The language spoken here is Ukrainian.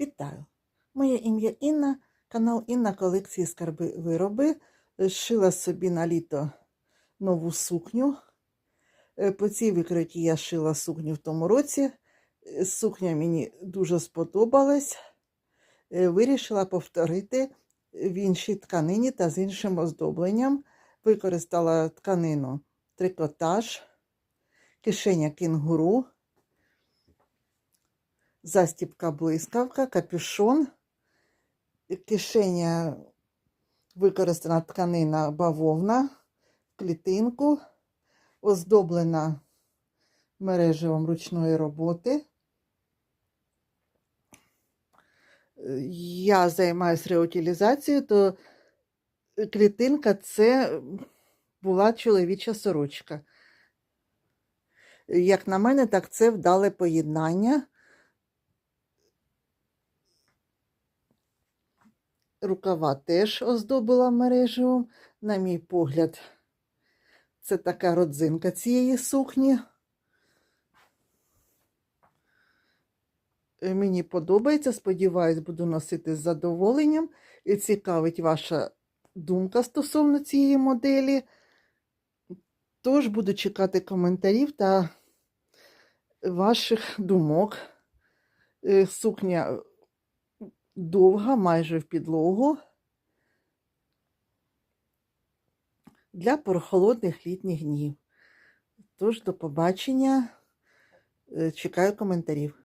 Вітаю! Моє ім'я Інна, канал Інна колекції скарби вироби. Е, Шила собі на літо нову сукню. Е, По цій викриті я шила сукню в тому році. Е, Сукня мені дуже сподобалась. Вирішила повторити в іншій тканині та з іншим оздобленням. Використала тканину трикотаж, кишеня кінгуру, застібка блискавка, капюшон, кишеня використана тканина бавовна, клітинку, оздоблена мереживом ручної роботи. Я займаюся реутилізацією, то клітинка це була чоловіча сорочка. Як на мене, так це вдале поєднання. Рукава теж оздобила мережевом. На мій погляд, це така родзинка цієї сукні. Е, Мені подобається, сподіваюсь, буду носити з задоволенням. І цікавить ваша думка стосовно цієї моделі. Тож буду чекати коментарів та ваших думок. Е, Сукня довга, майже в підлогу. Для прохолодних літніх днів. Тож, до побачення. Е, Чекаю коментарів.